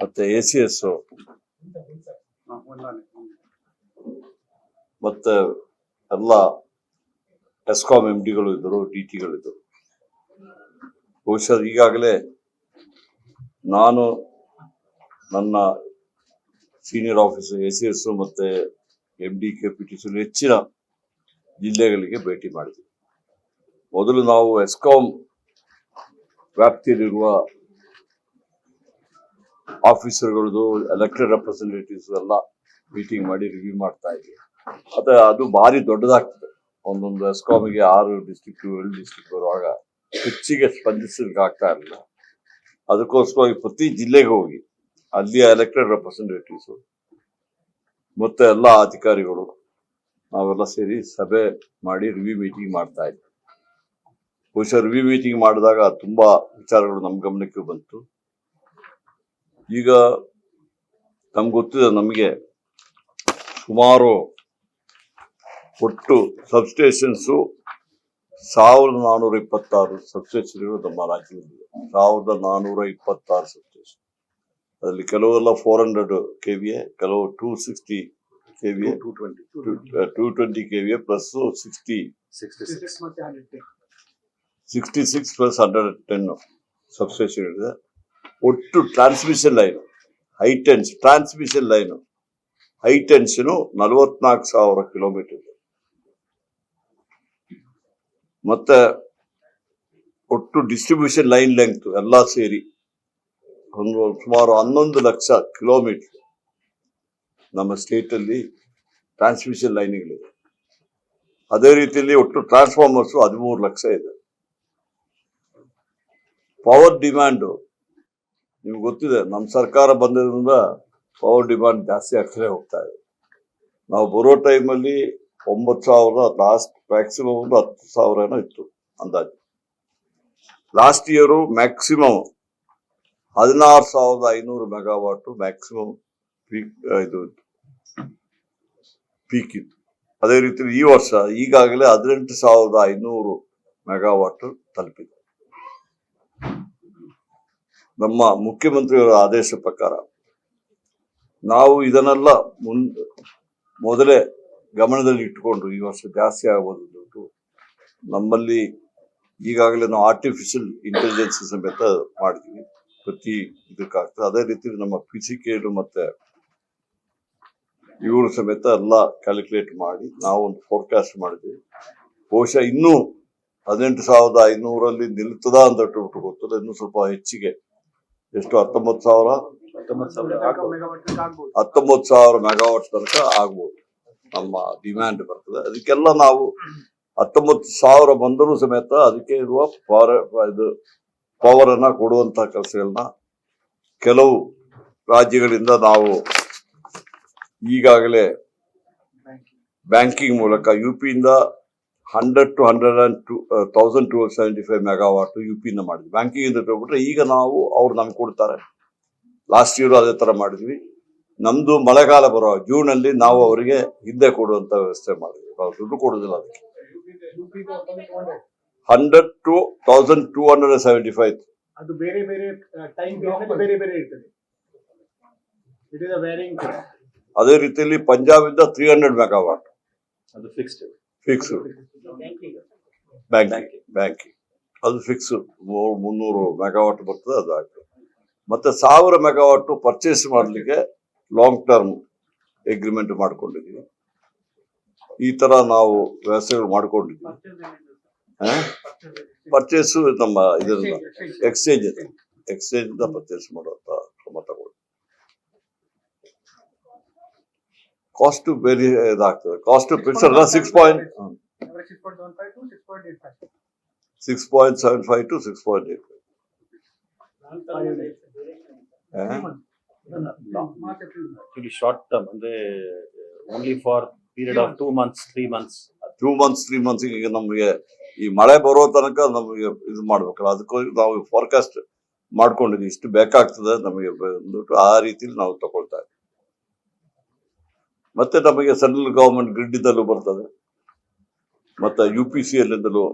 ಮತ್ತೆ A C S ಮತ್ತೆ ಎಲ್ಲ ಎಸ್ಕಾಂ ಎಂ ಡಿಗಳು ಇದ್ದರು ಡಿ ಟಿಗಳಿದ್ದರು ಬಹುಶಃ ಈಗಾಗಲೇ ನಾನು ನನ್ನ senior officer A C S ಮತ್ತೆ M D K P T C ಹೆಚ್ಚಿನ ಜಿಲ್ಲೆಗಳಿಗೆ ಭೇಟಿ ಮಾಡಿದ್ವಿ. ಮೊದಲು ನಾವು ಎಸ್ಕಾಂ ವ್ಯಾಪ್ತಿಯಲ್ಲಿರುವ ಆಫೀಸರ್ಗಳದು ಎಲೆಕ್ಟೆಡ್ ರೆಪ್ರೆಸೆಂಟೇಟಿವ್ಸ್ ಎಲ್ಲ ಮೀಟಿಂಗ್ ಮಾಡಿ ರಿವ್ಯೂ ಮಾಡ್ತಾ ಇದ್ವಿ. ಅದ, ಅದು ಭಾರಿ ದೊಡ್ಡದಾಗ್ತದೆ. ಒಂದೊಂದು ಎಸ್ಕಾಮಿಗೆ ಆರು ಡಿಸ್ಟಿಕ್ ಏಳು ಡಿಸ್ಟಿಕ್ ಬರುವಾಗ ಹೆಚ್ಚಿಗೆ ಸ್ಪಂದಿಸಲಿಕ್ಕೆ ಆಗ್ತಾ ಇರಲಿಲ್ಲ. ಅದಕ್ಕೋಸ್ಕರವಾಗಿ ಪ್ರತಿ ಜಿಲ್ಲೆಗೆ ಹೋಗಿ ಅಲ್ಲಿಯ ಎಲೆಕ್ಟೆಡ್ ರೆಪ್ರೆಸೆಂಟೇಟಿವ್ಸ್ ಮತ್ತೆ ಎಲ್ಲ ಅಧಿಕಾರಿಗಳು, ನಾವೆಲ್ಲ ಸೇರಿ ಸಭೆ ಮಾಡಿ ರಿವ್ಯೂ ಮೀಟಿಂಗ್ ಮಾಡ್ತಾ ಇದ್ವಿ. ಬಹುಶಃ ರಿವ್ಯೂ ಮೀಟಿಂಗ್ ಮಾಡಿದಾಗ ತುಂಬಾ ವಿಚಾರಗಳು ನಮ್ಮ ಗಮನಕ್ಕೆ ಬಂತು. ಈಗ ತಮ್ಗೆ ಗೊತ್ತಿದೆ ನಮಗೆ ಸುಮಾರು ಒಟ್ಟು ಸಬ್ಸ್ಟೇಷನ್ಸು ಸಾವಿರದ ನಾನೂರ ಇಪ್ಪತ್ತಾರು ಸಬ್ಸ್ಟೇಷನ್ಗಳು ನಮ್ಮ ರಾಜ್ಯದಲ್ಲಿ ಸಾವಿರದ ನಾನೂರ ಇಪ್ಪತ್ತಾರು ಸಬ್ಸ್ಟೇಷನ್. ಅದರಲ್ಲಿ ಕೆಲವೆಲ್ಲ four hundred K V A ಕೆಲವು two sixty K V A two twenty two twenty K V A plus sixty sixty six sixty six plus hundred ten substation ಇದೆ ಒಟ್ಟು transmission line high tens transmission line high tension ನಲವತ್ನಾಲ್ಕು ಸಾವಿರ kilometre ಮತ್ತೆ ಒಟ್ಟು distribution line length ಎಲ್ಲ ಸೇರಿ ಒಂದು ಸುಮಾರು ಹನ್ನೊಂದು ಲಕ್ಷ ಕಿಲೋಮೀಟರ್ ನಮ್ಮ ಸ್ಟೇಟಲ್ಲಿ ಟ್ರಾನ್ಸ್ಮಿಷನ್ ಲೈನ್ಗಳಿದೆ ಅದೇ ರೀತಿಯಲ್ಲಿ ಒಟ್ಟು ಟ್ರಾನ್ಸ್ಫಾರ್ಮರ್ಸು ಹದಿಮೂರು ಲಕ್ಷ ಇದೆ. ಪವರ್ ಡಿಮ್ಯಾಂಡ್ ನಿಮ್ಗೆ ಗೊತ್ತಿದೆ ನಮ್ಮ ಸರ್ಕಾರ ಬಂದಿರೋದ್ರಿಂದ ಪವರ್ ಡಿಮ್ಯಾಂಡ್ ಜಾಸ್ತಿ ಆಗ್ತಲೇ ಹೋಗ್ತಾ ಇದೆ. ನಾವು ಬರೋ ಟೈಮಲ್ಲಿ ಒಂಬತ್ತು ಸಾವಿರ ಲಾಸ್ಟ್ ಮ್ಯಾಕ್ಸಿಮಮ್ ಒಂದು ಹತ್ತು ಸಾವಿರ ಏನೋ ಇತ್ತು ಅಂದಾಜು. ಲಾಸ್ಟ್ ಇಯರು ಮ್ಯಾಕ್ಸಿಮಮ್ ಹದಿನಾರು ಸಾವಿರದ ಐನೂರು ಮೆಗಾವಾಟು ಮ್ಯಾಕ್ಸಿಮಮ್ ಪೀಕ್ ಇದು ಪೀಕ್ ಇತ್ತು. ಅದೇ ರೀತಿ ಈ ವರ್ಷ ಈಗಾಗಲೇ ಹದಿನೆಂಟು ಸಾವಿರದ ಐನೂರು ಮೆಗಾವಾಟ್ ತಲುಪಿದೆ. ನಮ್ಮ ಮುಖ್ಯಮಂತ್ರಿಯವರ ಆದೇಶ ಪ್ರಕಾರ ನಾವು ಇದನ್ನೆಲ್ಲ ಮುನ್, ಮೊದಲೇ ಗಮನದಲ್ಲಿ ಇಟ್ಟುಕೊಂಡು ಈ ವರ್ಷ ಜಾಸ್ತಿ ಆಗಬಹುದು ನಮ್ಮಲ್ಲಿ ಈಗಾಗಲೇ ನಾವು ಆರ್ಟಿಫಿಷಿಯಲ್ ಇಂಟೆಲಿಜೆನ್ಸ್ ಸಮೇತ ಮಾಡಿದ್ವಿ. ಪ್ರತಿ ಇದಕ್ಕಾಗ್ತದೆ. ಅದೇ ರೀತಿ ನಮ್ಮ ಫಿಸಿಕೇಲು ಮತ್ತೆ ಇವರು ಸಮೇತ ಎಲ್ಲ ಕ್ಯಾಲ್ಕುಲೇಟ್ ಮಾಡಿ ನಾವು ಒಂದು ಫೋರ್ಕಾಸ್ಟ್ ಮಾಡಿದ್ವಿ. ಬಹುಶಃ ಇನ್ನೂ ಹದಿನೆಂಟು ಸಾವಿರದ ಐನೂರಲ್ಲಿ ನಿಲ್ತದ ಅಂತ ಗೊತ್ತಿಲ್ಲ. ಇನ್ನೂ ಸ್ವಲ್ಪ ಹೆಚ್ಚಿಗೆ ಎಷ್ಟು? ಹತ್ತೊಂಬತ್ತು ಸಾವಿರ? ಹತ್ತೊಂಬತ್ತು ಸಾವಿರ ಮೆಗಾವಾಟ್ ತನಕ ಆಗ್ಬೋದು. ನಮ್ಮ ಡಿಮ್ಯಾಂಡ್ ಬರ್ತದೆ. ಅದಕ್ಕೆಲ್ಲ ನಾವು ಹತ್ತೊಂಬತ್ತು ಸಾವಿರ ಬಂದರೂ ಸಮೇತ ಅದಕ್ಕೆ ಇರುವ ಪವರ್ ಇದು ಪವರ್ ಅನ್ನ ಕೊಡುವಂತ ಕೆಲಸಗಳನ್ನ ಕೆಲವು ರಾಜ್ಯಗಳಿಂದ ನಾವು ಈಗಾಗಲೇ ಬ್ಯಾಂಕಿಂಗ್ ಮೂಲಕ U ಪಿಯಿಂದ hundred to hundred and two thousand two seventy five megawatt U ಪಿಯಿಂದ ಮಾಡಿದ್ವಿ. ಬ್ಯಾಂಕಿಂಗ್ ಇಂದ ತಗೊಬಿಟ್ರೆ ಈಗ ನಾವು ಅವ್ರು ನಮ್ಗೆ ಕೊಡ್ತಾರೆ. ಲಾಸ್ಟ್ ಇಯರ್ ಅದೇ ತರ ಮಾಡಿದ್ವಿ. ನಮ್ಮದು ಮಳೆಗಾಲ ಬರೋ ಜೂನ್ ಅಲ್ಲಿ ನಾವು ಅವರಿಗೆ ಹಿಂದೆ ಕೊಡುವಂತ ವ್ಯವಸ್ಥೆ ಮಾಡಿದ್ವಿ. ನಾವು ದುಡ್ಡು ಕೊಡೋದಿಲ್ಲ ಅದಕ್ಕೆ. Hundred two thousand two hundred seventy five ಅದು ಬೇರೆ ಬೇರೆ ಟೈಮ್ ಬೇರೆ ಬೇರೆ ಇರ್ತದೆ. ಇಟ್ ಇಸ್ ಅ ವೇರಿಂಗ್ ಅದೇ ರೀತಿಯಲ್ಲಿ ಪಂಜಾಬ್ ಇಂದ ತ್ರೀ ಹಂಡ್ರೆಡ್ ಮೆಗಾವಾಟ್ ಅದು ಫಿಕ್ಸ್ಡ್ ಫಿಕ್ಸ್ ಬ್ಯಾಂಕಿಂಗ್ ಬ್ಯಾಂಕಿಂಗ್ ಅದು ಫಿಕ್ಸ್ ಮುನ್ನೂರು ಮೆಗಾವಾಟ್ ಬರ್ತದೆ ಅದು ಆಗ್ತದೆ ಮತ್ತೆ ಸಾವಿರ ಮೆಗಾವಾಟ್ ಪರ್ಚೇಸ್ ಮಾಡಲಿಕ್ಕೆ ಲಾಂಗ್ ಟರ್ಮ್ ಎಗ್ರಿಮೆಂಟ್ ಮಾಡ್ಕೊಂಡಿದ್ದೀವಿ ಈ ತರ ನಾವು ವ್ಯವಸ್ಥೆಗಳು ಮಾಡ್ಕೊಂಡಿದ್ದೀವಿ ಪರ್ಚೇಸ್ ನಮ್ಮ ಇದರಿಂದ ಎಕ್ಸ್ಚೇಂಜ್ ಇದೆ. ಎಕ್ಸ್ಚೇಂಜ್ ಇಂದ ಪರ್ಚೇಸ್ ಮಾಡುವಂತ ಕಾಸ್ಟ್ ವೆರಿ ಇದಾಗ್ತದೆ. ಕಾಸ್ಟ್ ಅಲ್ಲ six point six point seven five to six point eight five short term ಅಂದ್ರೆ only for period of two months three months two months three months ಈಗ ನಮಗೆ ಈ ಮಳೆ ಬರೋ ತನಕ ನಮಗೆ ಇದು ಮಾಡ್ಬೇಕಲ್ಲ. ಅದಕ್ಕೋಗಿ ನಾವು ಫಾರ್ಕಾಸ್ಟ್ ಮಾಡ್ಕೊಂಡಿದ್ವಿ. ಇಷ್ಟು ಬೇಕಾಗ್ತದೆ ನಮಗೆ ಅಂದ್ಬಿಟ್ಟು ಆ ರೀತಿಲಿ ನಾವು ತಗೊಳ್ತಾ ಇದ್ದೀವಿ. ಮತ್ತೆ ನಮಗೆ ಸೆಂಟ್ರಲ್ ಗವರ್ಮೆಂಟ್ ಗ್ರಿಡ್ ಇದ್ದಲ್ಲೂ ಬರ್ತದೆ. ಮತ್ತೆ ಯು ಪಿ ಸಿ ಎಲ್ಲಿಂದಲೂ